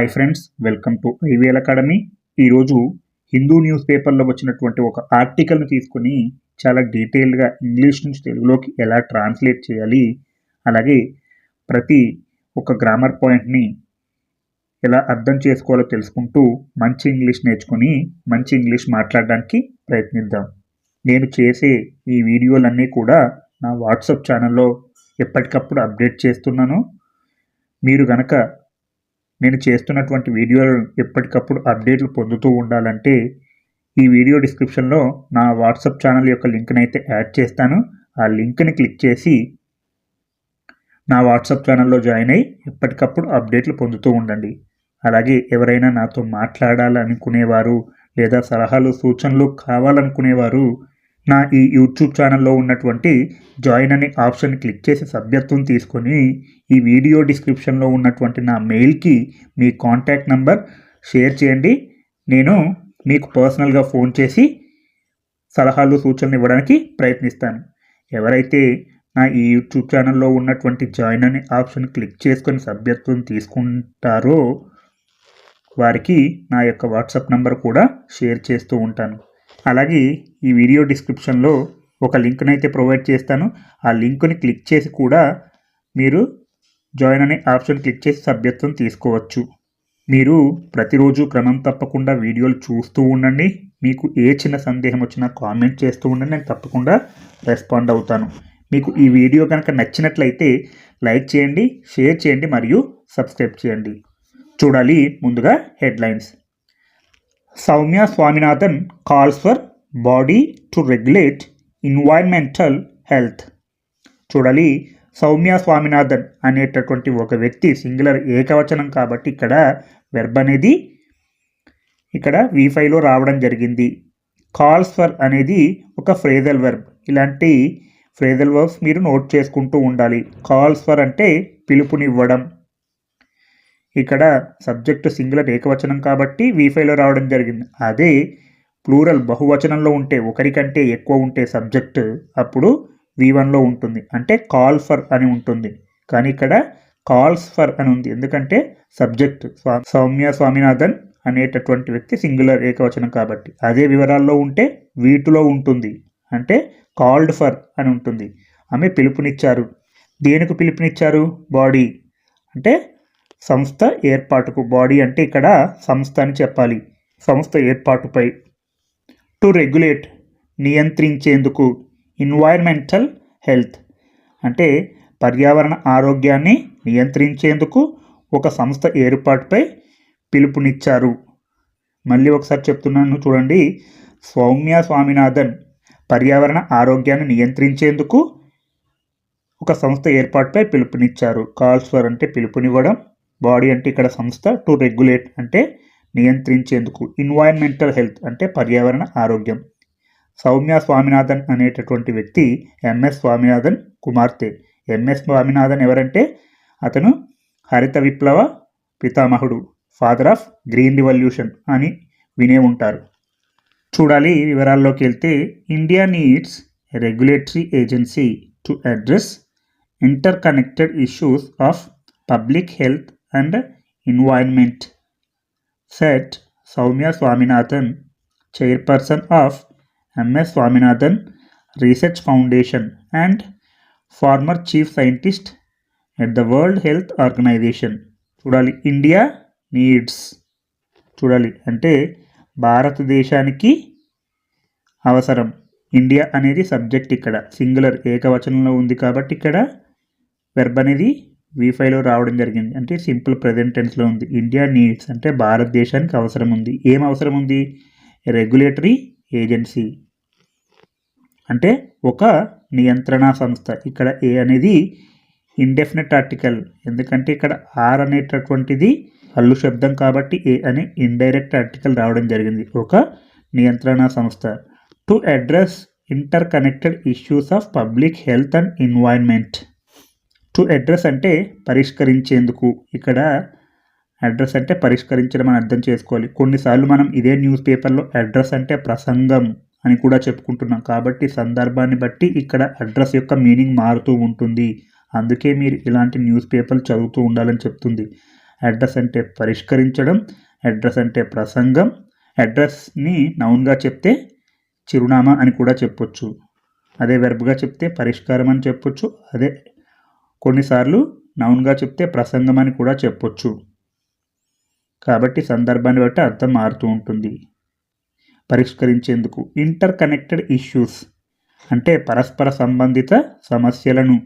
Hi friends welcome to IVL academy ఈరోజు Hindu news పేపర్లో వచ్చినటువంటి ఒక ఆర్టికల్ని తీసుకొని చాలా డీటెయిల్డ్గా ఇంగ్లీష్ నుంచి తెలుగులోకి ఎలా ట్రాన్స్లేట్ చేయాలి అలాగే ప్రతి ఒక గ్రామర్ పాయింట్ని ఎలా అర్థం చేసుకోవాలో తెలుసుకుంటూ మంచి ఇంగ్లీష్ నేర్చుకొని మంచి ఇంగ్లీష్ మాట్లాడడానికి ప్రయత్నిద్దాం. నేను చేసే ఈ వీడియోలన్నీ కూడా నా వాట్సాప్ ఛానల్లో ఎప్పటికప్పుడు అప్డేట్ చేస్తున్నాను. మీరు గనక నేను చేస్తున్నటువంటి వీడియోలు ఎప్పటికప్పుడు అప్డేట్లు పొందుతూ ఉండాలంటే ఈ వీడియో డిస్క్రిప్షన్లో నా వాట్సాప్ ఛానల్ యొక్క లింక్ని అయితే యాడ్ చేస్తాను. ఆ లింక్ని క్లిక్ చేసి నా వాట్సాప్ ఛానల్లో జాయిన్ అయ్యి ఎప్పటికప్పుడు అప్డేట్లు పొందుతూ ఉండండి. అలాగే ఎవరైనా నాతో మాట్లాడాలనుకునేవారు లేదా సలహాలు సూచనలు కావాలనుకునేవారు నా ఈ యూట్యూబ్ ఛానల్లో ఉన్నటువంటి జాయిన్ అనే ఆప్షన్ క్లిక్ చేసి సభ్యత్వం తీసుకొని ఈ వీడియో డిస్క్రిప్షన్లో ఉన్నటువంటి నా మెయిల్కి మీ కాంటాక్ట్ నంబర్ షేర్ చేయండి. నేను మీకు పర్సనల్గా ఫోన్ చేసి సలహాలు సూచనలు ఇవ్వడానికి ప్రయత్నిస్తాను. ఎవరైతే నా ఈ యూట్యూబ్ ఛానల్లో ఉన్నటువంటి జాయిన్ అనే ఆప్షన్ క్లిక్ చేసుకొని సభ్యత్వం తీసుకుంటారో వారికి నా యొక్క వాట్సాప్ నంబర్ కూడా షేర్ చేస్తూ ఉంటాను. అలాగే ఈ వీడియో డిస్క్రిప్షన్లో ఒక లింక్ని అయితే ప్రొవైడ్ చేస్తాను. ఆ లింక్ని క్లిక్ చేసి కూడా మీరు జాయిన్ అనే ఆప్షన్ క్లిక్ చేసి సభ్యత్వం తీసుకోవచ్చు. మీరు ప్రతిరోజు క్రమం తప్పకుండా వీడియోలు చూస్తూ ఉండండి. మీకు ఏ చిన్న సందేహం వచ్చినా కామెంట్ చేస్తూ ఉండండి. నేను తప్పకుండా రెస్పాండ్ అవుతాను. మీకు ఈ వీడియో కనుక నచ్చినట్లయితే లైక్ చేయండి షేర్ చేయండి మరియు సబ్స్క్రైబ్ చేయండి. చూడాలి ముందుగా headlines. Soumya Swaminathan calls for body to regulate environmental health చూడాలి సౌమ్య స్వామినాథన్ అనేటటువంటి ఒక వ్యక్తి సింగులర్ ఏకవచనం కాబట్టి ఇక్కడ వెర్బ్ అనేది ఇక్కడ వి రావడం జరిగింది. కాల్స్ ఫర్ అనేది ఒక ఫ్రేజల్ వెర్బ్ ఇలాంటి ఫ్రేజల్ వర్బ్స్ మీరు నోట్ చేసుకుంటూ ఉండాలి. కాల్స్ ఫర్ అంటే పిలుపునివ్వడం. ఇక్కడ సబ్జెక్ట్ సింగులర్ ఏకవచనం కాబట్టి వీఫైలో రావడం జరిగింది. అదే ప్లూరల్ బహువచనంలో ఉంటే ఒకరికంటే ఎక్కువ ఉంటే సబ్జెక్ట్ అప్పుడు వి వన్లో ఉంటుంది. అంటే కాల్ ఫర్ అని ఉంటుంది. కానీ ఇక్కడ కాల్స్ ఫర్ అని ఉంది. ఎందుకంటే సబ్జెక్ట్ సౌమ్య స్వామినాథన్ అనేటటువంటి వ్యక్తి సింగులర్ ఏకవచనం కాబట్టి. అదే వివరాల్లో ఉంటే వీటిలో ఉంటుంది. అంటే కాల్డ్ ఫర్ అని ఉంటుంది. ఆమె పిలుపునిచ్చారు. దేనికి పిలుపునిచ్చారు? బాడీ. అంటే సంస్థ ఏర్పాటుకు బాడీ అంటే ఇక్కడ సంస్థ అని చెప్పాలి. సంస్థ ఏర్పాటుపై టు రెగ్యులేట్ నియంత్రించేందుకు ఎన్వైర్మెంటల్ హెల్త్ అంటే పర్యావరణ ఆరోగ్యాన్ని నియంత్రించేందుకు ఒక సంస్థ ఏర్పాటుపై పిలుపునిచ్చారు. మళ్ళీ ఒకసారి చెప్తున్నాను చూడండి. సౌమ్య స్వామినాథన్ పర్యావరణ ఆరోగ్యాన్ని నియంత్రించేందుకు ఒక సంస్థ ఏర్పాటుపై పిలుపునిచ్చారు. కాల్స్ ఫర్ అంటే పిలుపునివ్వడం బాడీ అంటే ఇక్కడ సంస్థ టు రెగ్యులేట్ అంటే నియంత్రించేందుకు ఎన్వైరన్మెంటల్ హెల్త్ అంటే పర్యావరణ ఆరోగ్యం. సౌమ్య స్వామినాథన్ అనేటటువంటి వ్యక్తి ఎంఎస్ స్వామినాథన్ కుమార్తె. ఎంఎస్ స్వామినాథన్ ఎవరంటే అతను హరిత విప్లవ పితామహుడు ఫాదర్ ఆఫ్ గ్రీన్ రివల్యూషన్ అని వినే ఉంటారు. చూడాలి వివరాల్లోకి వెళ్తే India needs regulatory agency to address interconnected issues of public health and environment. Set Soumya Swaminathan chairperson of MS Swaminathan research foundation and former chief scientist at the world health organization. చూడాలి India needs. చూడాలి అంటే భారతదేశానికి అవసరం. India అనేది subject ఇక్కడ. Singular ఏకవచనంలో ఉంది కాబట్టి ఇక్కడ. వెర్బ్ అనేది వి ఫైవ్లో రావడం జరిగింది. అంటే సింపుల్ ప్రజెంట్ టెన్స్లో ఉంది. ఇండియా నీడ్స్ అంటే భారతదేశానికి అవసరం ఉంది. ఏం అవసరం ఉంది? Regulatory agency. అంటే ఒక నియంత్రణ సంస్థ. ఇక్కడ ఏ అనేది ఇండెఫినెట్ ఆర్టికల్. ఎందుకంటే ఇక్కడ ఆర్ అనేటటువంటిది హల్లు శబ్దం కాబట్టి ఏ అనే ఇండైరెక్ట్ ఆర్టికల్ రావడం జరిగింది. ఒక నియంత్రణ సంస్థ. To address interconnected issues of public health and environment. To address అంటే పరిష్కరించేందుకు. ఇక్కడ అడ్రస్ అంటే పరిష్కరించడం అని అర్థం చేసుకోవాలి. కొన్నిసార్లు మనం ఇదే న్యూస్ పేపర్లో అడ్రస్ అంటే ప్రసంగం అని కూడా చెప్పుకుంటున్నాం. కాబట్టి సందర్భాన్ని బట్టి ఇక్కడ అడ్రస్ యొక్క మీనింగ్ మారుతూ ఉంటుంది. అందుకే మీరు ఇలాంటి న్యూస్ పేపర్లు చదువుతూ ఉండాలని చెప్తుంది. అడ్రస్ అంటే పరిష్కరించడం అడ్రస్ అంటే ప్రసంగం అడ్రస్ని నౌన్గా చెప్తే చిరునామా అని కూడా చెప్పొచ్చు. అదే వెర్బ్గా చెప్తే పరిష్కారం అని చెప్పొచ్చు. అదే కొన్నిసార్లు నౌన్గా చెప్తే ప్రసంగం అని కూడా చెప్పొచ్చు. కాబట్టి సందర్భాన్ని బట్టి అర్థం మారుతూ ఉంటుంది. పరిష్కరించేందుకు ఇంటర్ కనెక్టెడ్ ఇష్యూస్ అంటే పరస్పర సంబంధిత సమస్యలను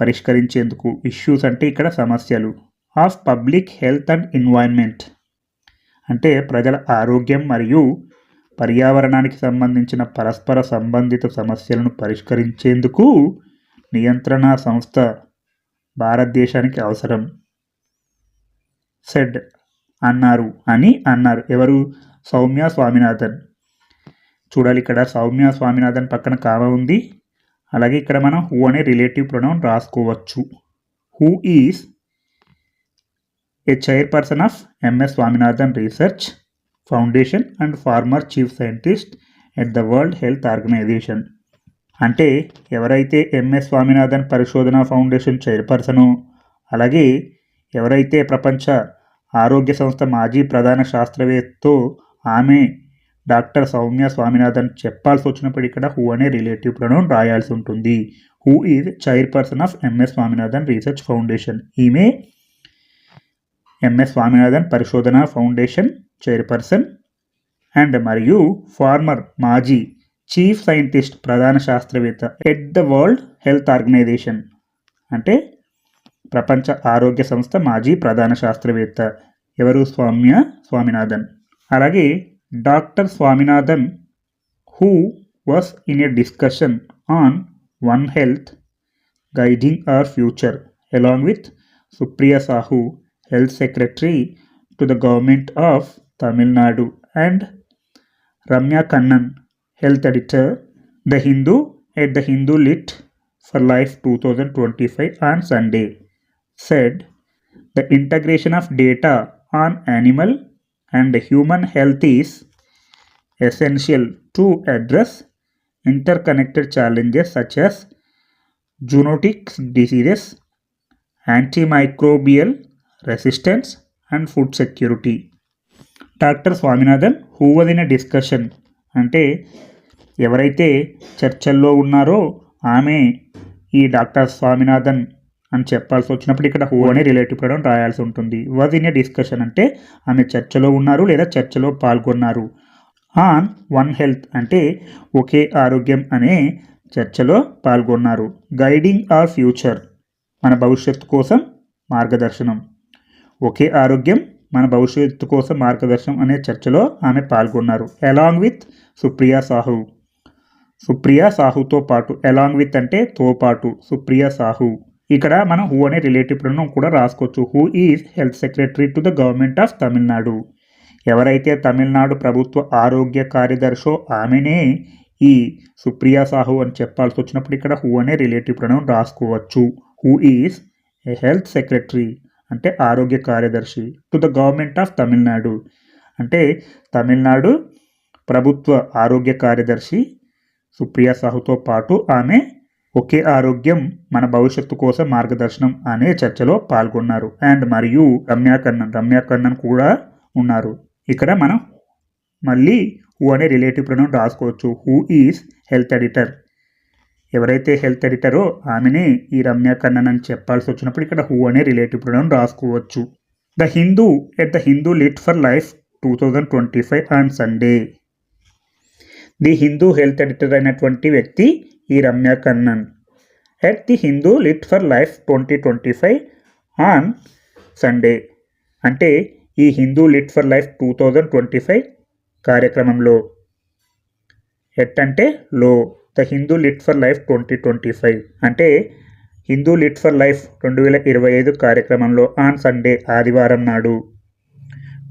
పరిష్కరించేందుకు ఇష్యూస్ అంటే ఇక్కడ సమస్యలు. Of public health and environment అంటే ప్రజల ఆరోగ్యం మరియు పర్యావరణానికి సంబంధించిన పరస్పర సంబంధిత సమస్యలను పరిష్కరించేందుకు నియంత్రణ సంస్థ భారతదేశానికి అవసరం. సెడ్ అన్నారు అని అన్నారు. ఎవరు? సౌమ్య స్వామినాథన్. చూడాలి ఇక్కడ సౌమ్య స్వామినాథన్ పక్కన కామ ఉంది. అలాగే ఇక్కడ మనం హూ అనే రిలేటివ్ ప్రొనౌన్ రాసుకోవచ్చు. Who is a chairperson of MS Swaminathan research foundation and former chief scientist at the world health organization అంటే ఎవరైతే ఎంఎస్ స్వామినాథన్ పరిశోధన ఫౌండేషన్ చైర్పర్సను అలాగే ఎవరైతే ప్రపంచ ఆరోగ్య సంస్థ మాజీ ప్రధాన శాస్త్రవేత్తతో ఆమె డాక్టర్ సౌమ్య స్వామినాథన్ చెప్పాల్సి వచ్చినప్పుడు ఇక్కడ హూ అనే రిలేటివ్ ప్రొనౌన్ రాయాల్సి ఉంటుంది. Who is chairperson of MS Swaminathan research foundation. ఈమె ఎంఎస్ స్వామినాథన్ పరిశోధన ఫౌండేషన్ చైర్పర్సన్ అండ్ మరియు ఫార్మర్ మాజీ చీఫ్ సైంటిస్ట్ ప్రధాన శాస్త్రవేత్త at the world health organization. అంటే ప్రపంచ ఆరోగ్య సంస్థ మాజీ ప్రధాన శాస్త్రవేత్త. ఎవరు? స్వామ్య స్వామినాథన్. అలాగే doctor Swaminathan who was in a discussion on one health guiding our future along with Supriya Sahu health secretary to the government of Tamil Nadu and Ramya Kannan. health editor The Hindu at the Hindu Lit for Life 2025 on Sunday said the integration of data on animal and human health is essential to address interconnected challenges such as genetic diseases, antimicrobial resistance, and food security. Dr. Swaminathan, who was in a discussion, అంటే ఎవరైతే చర్చల్లో ఉన్నారో ఆమె ఈ doctor Swaminathan అని చెప్పాల్సి వచ్చినప్పుడు ఇక్కడ హూ అనే రిలేటివ్ పడడం రాయాల్సి ఉంటుంది. వాజ్ ఇన్ ఏ డిస్కషన్ అంటే ఆమె చర్చలో ఉన్నారు లేదా చర్చలో పాల్గొన్నారు. ఆన్ వన్ హెల్త్ అంటే ఒకే ఆరోగ్యం అనే చర్చలో పాల్గొన్నారు. గైడింగ్ ఆర్ ఫ్యూచర్ మన భవిష్యత్తు కోసం మార్గదర్శనం. ఒకే ఆరోగ్యం మన భవిష్యత్తు కోసం మార్గదర్శనం అనే చర్చలో ఆమె పాల్గొన్నారు. అలాంగ్ విత్ సుప్రియా సాహు సుప్రియా సాహుతో పాటు అలాంగ్ విత్ అంటే తో పాటు సుప్రియా సాహు. ఇక్కడ మనం హూ అనే రిలేటివ్ ప్రణం కూడా రాసుకోవచ్చు. Who is health secretary to the government of Tamil Nadu ఎవరైతే తమిళనాడు ప్రభుత్వ ఆరోగ్య కార్యదర్శో ఆమెనే ఈ సుప్రియా సాహు అని చెప్పాల్సి వచ్చినప్పుడు ఇక్కడ హూ అనే రిలేటివ్ ప్రణం రాసుకోవచ్చు. Who is a health secretary అంటే ఆరోగ్య కార్యదర్శి to the government of Tamil Nadu అంటే తమిళనాడు ప్రభుత్వ ఆరోగ్య కార్యదర్శి సుప్రియ సాహుతో పాటు ఆమె ఒకే ఆరోగ్యం మన భవిష్యత్తు కోసం మార్గదర్శనం అనే చర్చలో పాల్గొన్నారు. అండ్ మరియు రమ్యా కన్నన్ కన్నన్ కూడా ఉన్నారు. ఇక్కడ మనం మళ్ళీ హూ అనే రిలేటివ్ ప్రొనౌన్ రాసుకోవచ్చు. Who is health editor. ఎవరైతే హెల్త్ ఎడిటరో ఆమెనే ఈ రమ్య కన్నన్ అని చెప్పాల్సి వచ్చినప్పుడు ఇక్కడ హూ అనే రిలేటివ్ ప్రొనౌన్ రాసుకోవచ్చు. The Hindu at the Hindu lit for life two thousand twenty five and Sunday. The Hindu health editor అయినటువంటి వ్యక్తి ఈ Ramya Kannan. At the Hindu lit for life twenty twenty five on Sunday అంటే ఈ Hindu lit for life two thousand twenty five కార్యక్రమంలో. At అంటే లో the Hindu lit for life twenty twenty five అంటే Hindu lit for life రెండు వేల ఇరవై ఐదు కార్యక్రమంలో ఆన్ సండే ఆదివారం నాడు.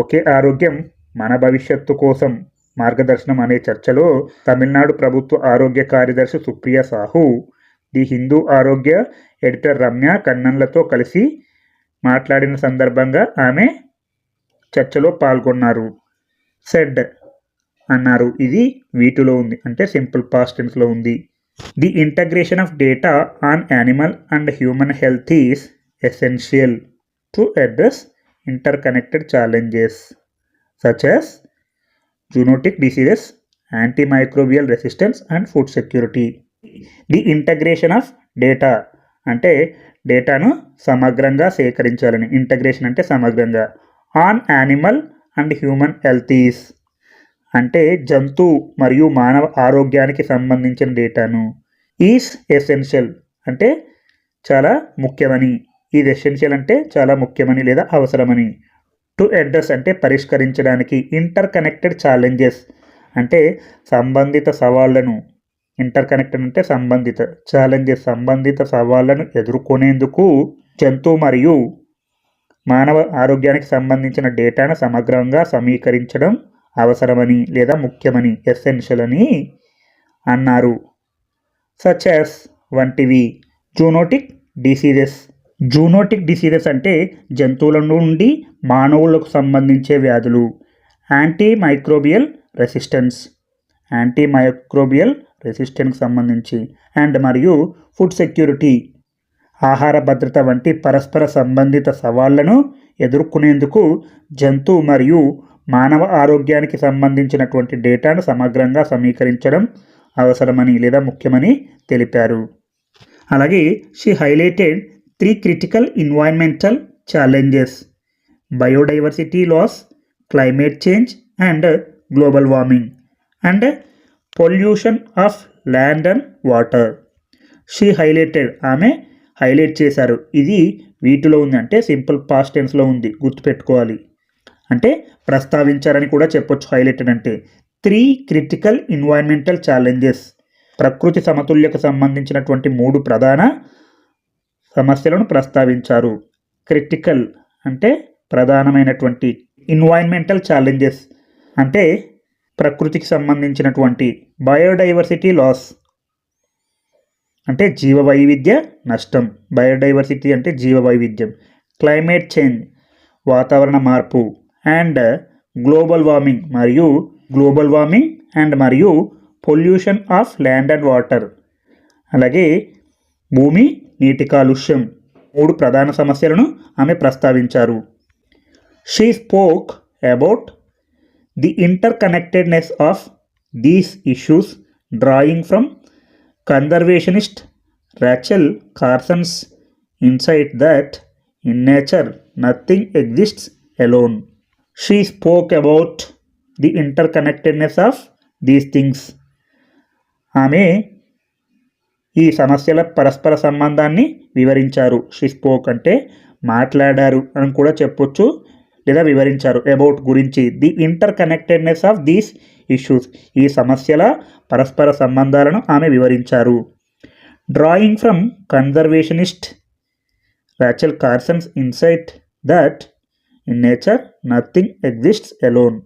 ఒకే ఆరోగ్యం మన భవిష్యత్తు కోసం. మార్గదర్శనం అనే చర్చలో తమిళనాడు ప్రభుత్వ ఆరోగ్య కార్యదర్శి సుప్రియ సాహు ది హిందూ ఆరోగ్య ఎడిటర్ రమ్య కన్నన్లతో కలిసి మాట్లాడిన సందర్భంగా ఆమె చర్చలో పాల్గొన్నారు. సెడ్ అన్నారు ఇది వీటిలో ఉంది అంటే సింపుల్ పాస్ట్ టెన్స్లో ఉంది. The integration of data on animal and human health is essential to address interconnected challenges such as zoonotic diseases antimicrobial resistance and food security the integration of data అంటే డేటాను సమగ్రంగా సేకరించాలని. ఇంటగ్రేషన్ అంటే సమగ్రంగా. On animal and human health is అంటే జంతు మరియు మానవ ఆరోగ్యానికి సంబంధించిన డేటాను ఈస్ ఎసెన్షియల్ అంటే చాలా ముఖ్యమని. ఇది ఎసెన్షియల్ అంటే చాలా ముఖ్యమని లేదా అవసరమని. టు అడ్రస్ అంటే పరిష్కరించడానికి ఇంటర్ కనెక్టెడ్ ఛాలెంజెస్ అంటే సంబంధిత సవాళ్ళను. ఇంటర్ కనెక్టెడ్ అంటే సంబంధిత ఛాలెంజెస్ సంబంధిత సవాళ్ళను ఎదుర్కొనేందుకు జంతు మరియు మానవ ఆరోగ్యానికి సంబంధించిన డేటాను సమగ్రంగా సమీకరించడం అవసరమని లేదా ముఖ్యమని ఎసెన్షియల్ అని అన్నారు. సచ్ యాస్ వంటివి. Zoonotic diseases. జూనోటిక్ డిసీజెస్ అంటే జంతువుల నుండి మానవులకు సంబంధించే వ్యాధులు. Antimicrobial resistance. యాంటీ మైక్రోబియల్ రెసిస్టెన్స్కి సంబంధించి. అండ్ మరియు ఫుడ్ సెక్యూరిటీ. ఆహార భద్రత వంటి పరస్పర సంబంధిత సవాళ్ళను ఎదుర్కొనేందుకు జంతు మరియు మానవ ఆరోగ్యానికి సంబంధించినటువంటి డేటాను సమగ్రంగా సమీకరించడం అవసరమని లేదా ముఖ్యమని తెలిపారు. అలాగే she highlighted three critical environmental challenges biodiversity loss climate change and global warming and pollution of land and water she highlighted ఆమె హైలైట్ చేశారు. ఇది వీటిలో ఉంది. అంటే సింపుల్ పాస్ట్ టెన్స్లో ఉంది. గుర్తుపెట్టుకోవాలి. అంటే ప్రస్తావించారని కూడా చెప్పొచ్చు హైలైటెడ్ అంటే. త్రీ క్రిటికల్ ఎన్వైర్న్మెంటల్ ఛాలెంజెస్ ప్రకృతి సమతుల్యకు సంబంధించినటువంటి మూడు ప్రధాన సమస్యలను ప్రస్తావించారు. క్రిటికల్ అంటే ప్రధానమైనటువంటి ఇన్వైర్న్మెంటల్ ఛాలెంజెస్ అంటే ప్రకృతికి సంబంధించినటువంటి బయోడైవర్సిటీ లాస్ అంటే జీవ వైవిధ్య నష్టం. బయోడైవర్సిటీ అంటే జీవ వైవిధ్యం క్లైమేట్ చేంజ్ వాతావరణ మార్పు అండ్ గ్లోబల్ వార్మింగ్ మరియు గ్లోబల్ వార్మింగ్ అండ్ మరియు pollution of land and water. అలాగే భూమి నీటి కాలుష్యం మూడు ప్రధాన సమస్యలను ఆమె ప్రస్తావించారు. She spoke about the interconnectedness of these issues drawing from conservationist Rachel Carson's insight that in nature nothing exists alone she spoke about the interconnectedness of these things ఆమె ఈ సమస్యల పరస్పర సంబంధాన్ని వివరించారు. షీ స్పోక్ అంటే మాట్లాడారు అని కూడా చెప్పొచ్చు లేదా వివరించారు అబౌట్ గురించి. The interconnectedness of these issues ఈ సమస్యల పరస్పర సంబంధాలను ఆమె వివరించారు. Drawing from conservationist Rachel Carson's insight that in nature nothing exists alone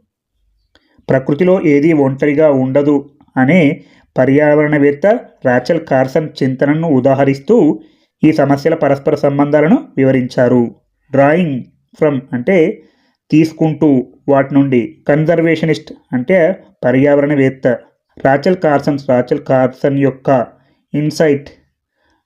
ప్రకృతిలో ఏది ఒంటరిగా ఉండదు అనే పర్యావరణవేత్త రాచల్ కార్సన్ చింతనను ఉదాహరిస్తూ ఈ సమస్యల పరస్పర సంబంధాలను వివరించారు. డ్రాయింగ్ ఫ్రమ్ అంటే తీసుకుంటూ వాటి నుండి కన్జర్వేషనిస్ట్ అంటే పర్యావరణవేత్త. రాచల్ కార్సన్స్ రాచల్ కార్సన్ యొక్క ఇన్సైట్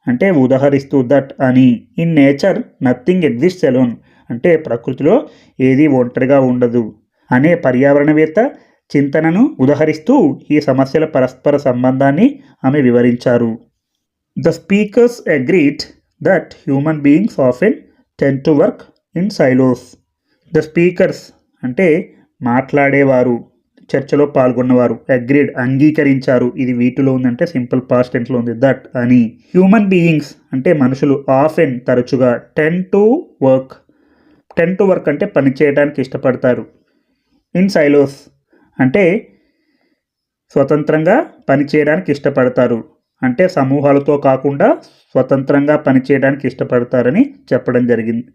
అంటే ఉదాహరిస్తూ దట్ అని. In nature nothing exist alone అంటే ప్రకృతిలో ఏది ఒంటరిగా ఉండదు అనే పర్యావరణవేత్త చింతనను ఉదహరిస్తూ ఈ సమస్యల పరస్పర సంబంధాన్ని ఆమె వివరించారు. The speakers agreed that human beings often tend to work in silos the speakers అంటే మాట్లాడేవారు చర్చలో పాల్గొన్నవారు అగ్రీడ్ అంగీకరించారు. ఇది వీటిలో ఉందంటే సింపుల్ పాస్ట్ టెన్స్లో ఉంది. దట్ అని. హ్యూమన్ బీయింగ్స్ అంటే మనుషులు ఆఫెన్ తరచుగా tend to work tend to work అంటే పని చేయడానికి ఇష్టపడతారు. ఇన్ సైలోస్ అంటే స్వతంత్రంగా పనిచేయడానికి ఇష్టపడతారు. అంటే సమూహాలతో కాకుండా స్వతంత్రంగా పనిచేయడానికి ఇష్టపడతారని చెప్పడం జరిగింది.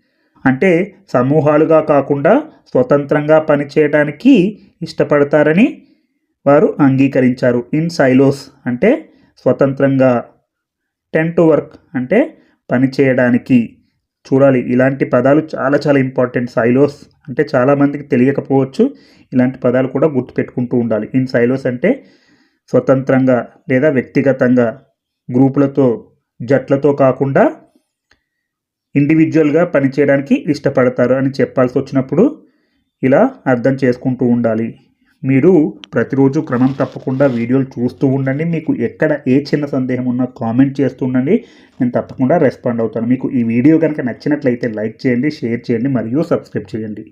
అంటే సమూహాలుగా కాకుండా స్వతంత్రంగా పనిచేయడానికి ఇష్టపడతారని వారు అంగీకరించారు. ఇన్ సైలోస్ అంటే స్వతంత్రంగా. టెంట్ వర్క్ అంటే పని చేయడానికి చూడాలి. ఇలాంటి పదాలు చాలా చాలా ఇంపార్టెంట్ సైలోస్ అంటే చాలామందికి తెలియకపోవచ్చు. ఇలాంటి పదాలు కూడా గుర్తుపెట్టుకుంటూ ఉండాలి. ఇన్ సైలోస్ అంటే స్వతంత్రంగా లేదా వ్యక్తిగతంగా గ్రూపులతో జట్లతో కాకుండా ఇండివిజువల్గా పనిచేయడానికి ఇష్టపడతారు అని చెప్పాల్సి వచ్చినప్పుడు ఇలా అర్థం చేసుకుంటూ ఉండాలి. మీరు ప్రతిరోజు క్రమం తప్పకుండా వీడియోలు చూస్తూ ఉండండి. మీకు ఎక్కడ ఏ చిన్న సందేహం ఉన్నా కామెంట్ చేస్తూ ఉండండి. నేను తప్పకుండా రెస్పాండ్ అవుతాను. మీకు ఈ వీడియో కనుక నచ్చినట్లయితే లైక్ చేయండి షేర్ చేయండి మరియు సబ్స్క్రైబ్ చేయండి.